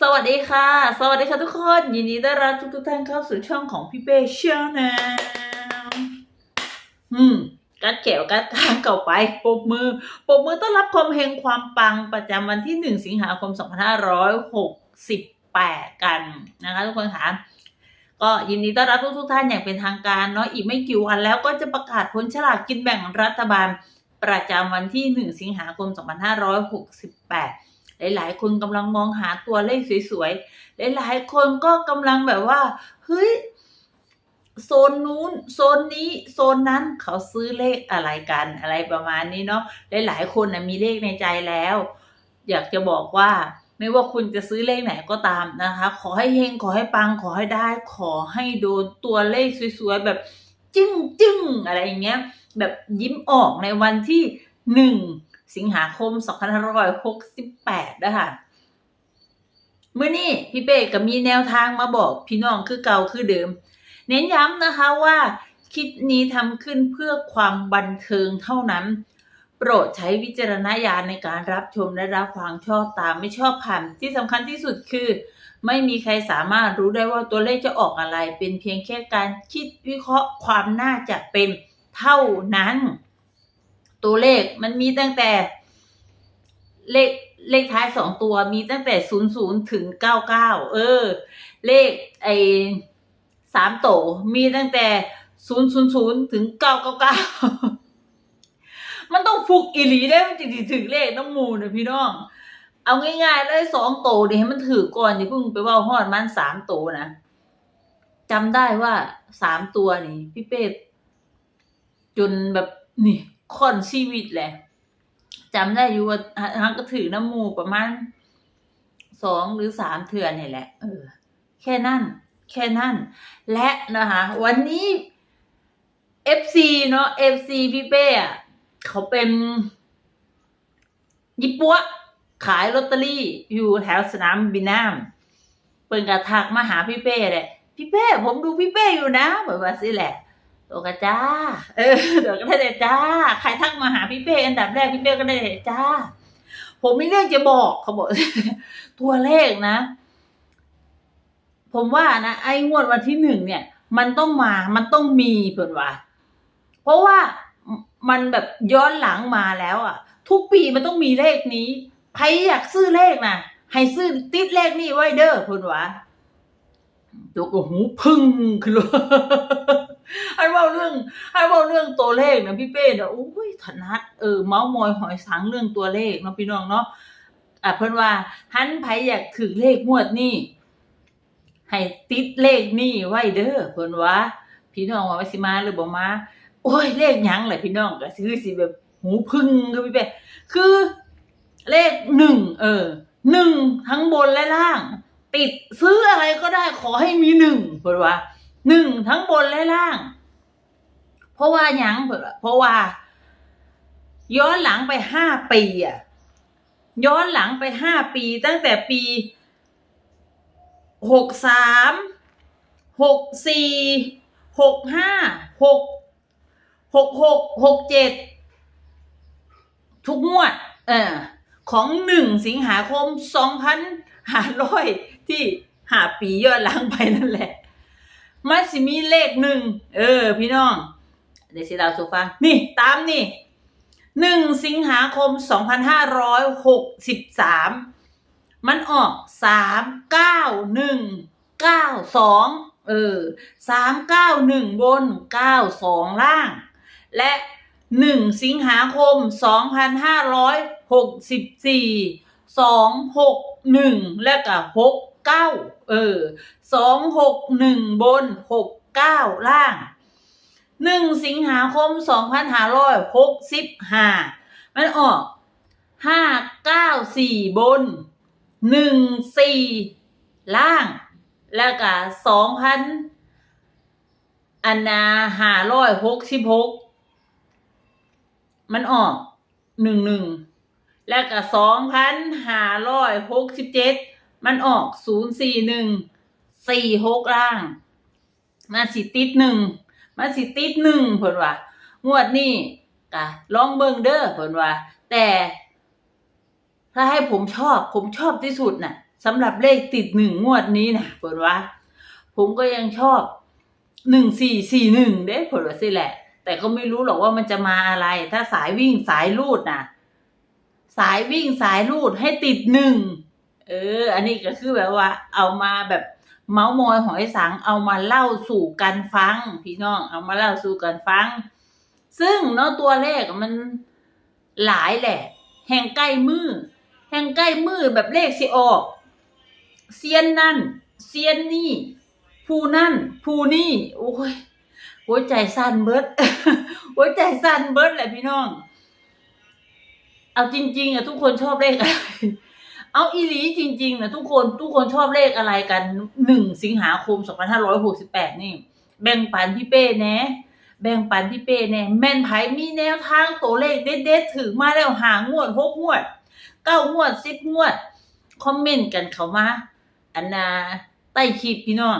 สวัสดีค่ะ สวัสดีค่ะทุกคน ยินดีต้อนรับทุกทุกท่านเข้าสู่ช่องของพี่เป้เชียนะอืมกัดแขวกัดกางเก่าไปปบมือปบมือต้อนรับความเฮงความปังประจำวันที่หนึ่งสิงหาคมสองพันห้าร้อยหกสิบแปดกันนะคะ ทุกคนค่ะก็ยินดีต้อนรับทุกทุกท่านอย่างเป็นทางการเนาะอีกไม่กี่วันแล้วก็จะประกาศผลฉลากกินแบ่งรัฐบาล ประจำวันที่หนึ่งสิงหาคมสองพันห้าร้อยหกสิบแปด หลาย ๆ คนกำลังมองหาตัวเลขสวยๆ หลาย ๆ คนก็กำลังแบบว่า เฮ้ย โซนนู้น โซนนี้ โซนนั้น เขาซื้อเลขอะไรกันอะไรประมาณนี้เนาะ หลาย ๆ คนนะมีเลขในใจแล้ว อยากจะบอกว่า ไม่ว่าคุณจะซื้อเลขไหนก็ตามนะคะ ขอให้เฮง ขอให้ปัง ขอให้ได้ ขอให้โดนตัวเลขสวยๆ แบบจึ้งจึ้งๆอะไรอย่างเงี้ย แบบยิ้มออกในวันที่หนึ่ง สิงหาคม 2568นะคะเมื่อนี้พี่เป้ก็มีแนวทางมาบอกพี่น้องคือเก่าคือเดิม เน้นย้ำนะคะว่าคลิปนี้ทำขึ้นเพื่อความบันเทิงเท่านั้น โปรดใช้วิจารณญาณในการรับชมและรับฟังชอบตามไม่ชอบผ่านที่สำคัญที่สุดคือ ไม่มีใครสามารถรู้ได้ว่าตัวเลขจะออกอะไร เป็นเพียงแค่การคิดวิเคราะห์ความน่าจะเป็นเท่านั้น ตัวเลขมันมีตั้งแต่เลขเลขท้ายสองตัวมีตั้งแต่ศูนย์ศูนย์ถึงเก้าเก้าเออ เลขไอ้สามโตมีตั้งแต่ศูนย์ศูนย์ศูนย์ถึงเก้าเก้าเก้ามันต้องฟุกอีหลีได้มันจึงสิถึงเลขน้ำมูลนะพี่น้อง เอาง่ายๆเลยสองโตเดี๋ยให้มันถือก่อนอย่าเพิ่งไปว่าฮอดมันสามโตนะจำได้ว่าสามตัวนี่พี่เป้จนแบบนี่ ค่อนชีวิตแหละจำได้อยู่ว่าฮังก็ถือน้ำมูประมาณสองหรือสามเถื่อนนี่แหละ เออ แค่นั้น แค่นั้น และนะคะ วันนี้ FC เนาะ FC พี่เป้อะเขาเป็นยิปัวขายลอตเตอรี่อยู่แถวสนามบินน้ำเปิ่นกระทักมาหาพี่เป้เลยพี่เป้ ผมดูพี่เป้อยู่นะแบบว่าสิแหละ ตัวกระจ้า เออเดี๋ยวก็ได้แต่จ้า ใครทักมาหาพี่เป้อันดับแรกพี่เป้ก็ได้แต่จ้า ผมมีเรื่องจะบอกเขาบอกตัวเลขนะ ผมว่านะไอ้งวดวันที่หนึ่งเนี่ย มันต้องมา มันต้องมีเพื่อนว่า เพราะว่ามันแบบย้อนหลังมาแล้วอะ ทุกปีมันต้องมีเลขนี้ ใครอยากซื้อเลขนะให้ซื้อติดเลขนี้ไว้เด้อเพื่อนว่า ตัวก็หูพึ่งขึ้นเลยให้เว่าเรื่องให้เว่าเรื่องตัวเลขนะพี่เป้เนี่ยโอ้ยถนัดเออเมาส์มอยหอยสังเรื่องตัวเลขเนาะพี่น้องเนาะอะเพิ่นว่าหันไผอยากถือเลขงวดนี้ให้ติดเลขนี้ไว้เด้อเพิ่นว่า พี่น้องว่าสิมาหรือบ่มาโอ้ยเลขหยังแหละพี่น้องก็ซื้อสิแบบหูพึ่งคือพี่เป้คือเลขหนึ่งเออหนึ่งทั้งบนและล่าง ติดซื้ออะไรก็ได้ขอให้มีหนึ่งเพิ่นว่าหนึ่งทั้งบนและล่าง เพราะว่ายังเพิ่นว่าเพราะว่า ย้อนหลังไปห้าปีอะย้อนหลังไปห้าปี ตั้งแต่ปีหกสามหกสี่หกห้าหกหกหกหกเจ็ดทุกงวด เออของหนึ่งสิงหาคมสองพันห้าร้อย ที่หาปีย้อนหลังไปนั่นแหละ มันสิมีเลขหนึ่งเออ พี่น้อง เดี๋ยวสิเราสูฟัง นี่ตามนี่หนึ่งสิงหาคมสองพันห้าร้อยหกสิบสามมันออกสามเก้าหนึ่งเก้าสองเออสามเก้าหนึ่งบนเก้าสองล่าง และหนึ่งสิงหาคมสองพันห้าร้อยหกสิบสี่สองหกหนึ่งและก็หก เก้าเออสองหกหนึ่งบนหกเก้าล่างหนึ่งสิงหาคมสองพันห้าร้อยหกสิบห้ามันออกห้าเก้าสี่บนหนึ่งสี่ล่าง แล้วก็สองพันอันนาห้าร้อยหกสิบหกมันออกหนึ่งหนึ่งแล้วก็สองพันห้าร้อยหกสิบเจ็ด มันออกศูนย์สี่หนึ่งสี่หกล่าง มาสิติดหนึ่งมันสิติดหนึ่งเพิ่นว่างวดนี้ก็ลองเบิ่งเด้อเพิ่นว่า แต่ถ้าให้ผมชอบ ผมชอบที่สุดน่ะสำหรับเลขติดหนึ่งงวดนี้นะเผลว่า ผมก็ยังชอบหนึ่งสี่สี่หนึ่งเด้ผลว่าสิแหละ แต่ก็ไม่รู้หรอกว่ามันจะมาอะไร ถ้าสายวิ่งสายลูดน่ะสายวิ่งสายลูดให้ติดหนึ่ง เออ อันนี้ก็คือแบบว่า เอามาแบบเมาส์มอยหอยสังเอามาเล่าสู่กันฟัง พี่น้อง เอามาเล่าสู่กันฟัง ซึ่งเนาะตัวเลขมันหลายแหละ แห่งใกล้มือ แห่งใกล้มือแบบเลขสิออกเซียนนั่นเซียนนี่ผู้นั่นผู้นี่โอ้ยหัวใจสั่นเบิดหัวใจสั่นเบิดแหละพี่น้อง เอาจริง ๆอะทุกคนชอบเลขอะไร เอาอีหลีจริงๆนะทุกคนทุกคนชอบเลขอะไรกันหนึ่งสิงหาคมสองพันห้าร้อยหกสิบแปดนี่ แบ่งปันพี่เป้แนะแบ่งปันพี่เป้แน่แม่นไผมีแนวทางตัวเลขเด็ดๆถึงมาแล้วหางวดหกงวดเก้างวดสิบงวด คอมเมนต์กันเขามา อันนาใต้คลิปพี่น้อง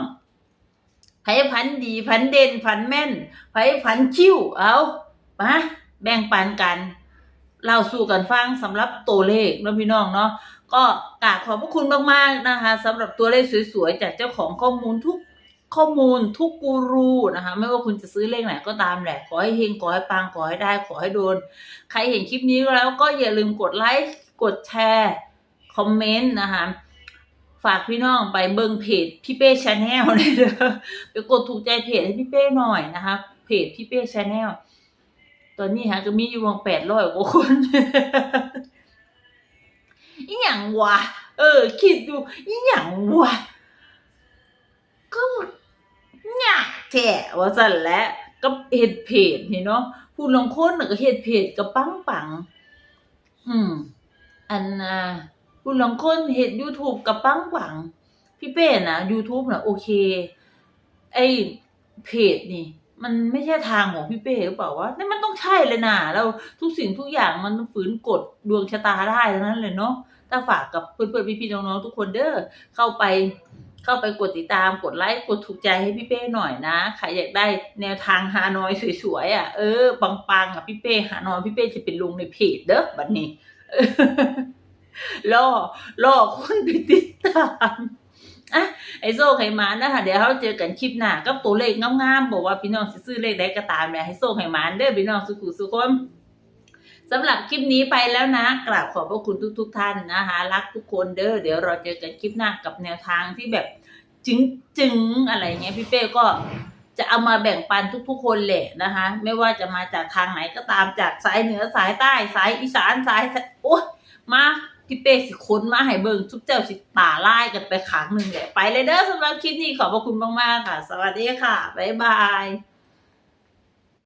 ไผพันดีพันเด่นพันแม่นไผพันคิ้วเอามาแบ่งปันกันเล่าสู่กันฟังสำหรับตัวเลขเนาะพี่น้องเนาะ ก็กราบขอบพระคุณมากๆนะคะสำหรับตัวเลขสวยๆ จากเจ้าของข้อมูลทุกข้อมูลทุกกูรูนะคะ ไม่ว่าคุณจะซื้อเลขไหนก็ตามแหละ ขอให้เฮงขอให้ปังขอให้ได้ขอให้โดน ใครเห็นคลิปนี้แล้วก็อย่าลืมกดไลค์กดแชร์คอมเมนต์นะคะ ฝากพี่น้องไปเบิ่งเพจพี่เป้ชาแนลเลยเด้อไปกดถูกใจเพจให้พี่เป้หน่อยนะคะ เพจพี่เป้ชาแนลตอนนี้ฮะก็มีอยู่วงแปดร้อยกว่าคน อีหยังวะเออ คิดดูอีหยังวะก็หนักแท้ว่าสั่นแหละก็เฮ็ดเพจนี่เนาะผู้ลงคนน่ะก็เฮ็ดเพจก็ปังปังอืม อันน่ะผู้ลงคนเฮ็ด YouTube ก็ปังปังพี่เป้นะ YouTube นะโอเค ไอ้เพจนี่มันไม่ใช่ทางของพี่เป้หรือเปล่าวะนี่มันต้องใช่เลยนะแล้วทุกสิ่งทุกอย่างมันฝืนกฎดวงชะตาได้ทั้งนั้นเลยเนาะ ถ้าฝากกับเพื่อนๆพี่ๆน้องๆทุกคนเด้อเข้าไปเข้าไปกดติดตามกดไลค์กดถูกใจให้พี่เป้หน่อยนะใครอยากได้แนวทางฮานอยสวยๆอะเออปังๆอะพี่เป้ฮานอยพี่เป้จะเป็นลงในเพจเด้อบัดนี้ล่อล่อคนไปติดตามอะไอโซ่ไขมันนะคะเดี๋ยวเราเจอกันคลิปหน้ากับตัวเลขงามๆบอกว่าพี่น้องซื้อเลขใดก็ตามแหละให้โซ่ไขมันเด้อพี่น้องสุขุสุขคน สำหรับคลิปนี้ไปแล้วนะ กราบขอบพระคุณทุกๆท่านนะคะ รักทุกคนเด้อเดี๋ยวเราเจอกันคลิปหน้ากับแนวทางที่แบบจึงๆอะไรเงี้ยพี่เป้ก็จะเอามาแบ่งปันทุกๆคนแหละนะคะ ไม่ว่าจะมาจากทางไหนก็ตามจากสายเหนือสายใต้สายอีสานสายโอ้มาพี่เป้สิค้นมาให้เบิ่งทุกเจ้าสิตาไล่กันไปขังหนึ่งแหละไปเลยเด้อสำหรับคลิปนี้ขอบพระคุณมากๆค่ะ สวัสดีค่ะ บ๊ายบาย